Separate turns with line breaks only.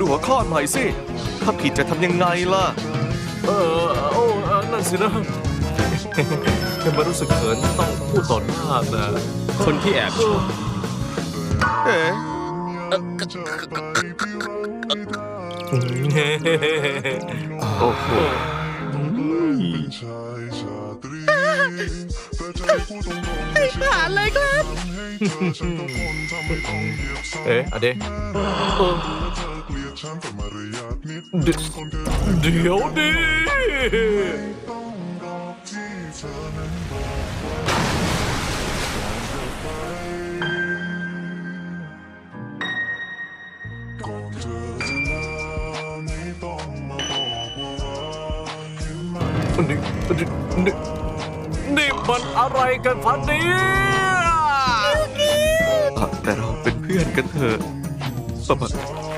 ดูหัวข้อหน่อยสิ ถ้าผิดจะทำยังไงล่ะ
เออโอ้เออนั่นสินะเป็นมารู้สึกเขินต้องพูดต่อหน้านะ
คนที่แอบชม
เอ๊ะโอ้โห
เป็นชายชาตรีแต่ใจพูดตรงๆไม่ผ่านเลยครับให้เธอฉันก็ทนทำให้ต้องเหยียบซ้ำ
เอ๊ะอะเด
เธอเกลียดฉันแต่มารยาทนิด
เดี๋ยว
คนแค่
เดี๋ยวดิ
ต้องรอที่เธอนั้นบอกว่าก่อนเธอจะลาไม่ต้องมาบอกว่าเห็นไหม
นี่นี่นี่นี่มันอะไรกันพันเนี่ย
อะแต่เราเป็นเพื่อนกันเถอะ สมัคร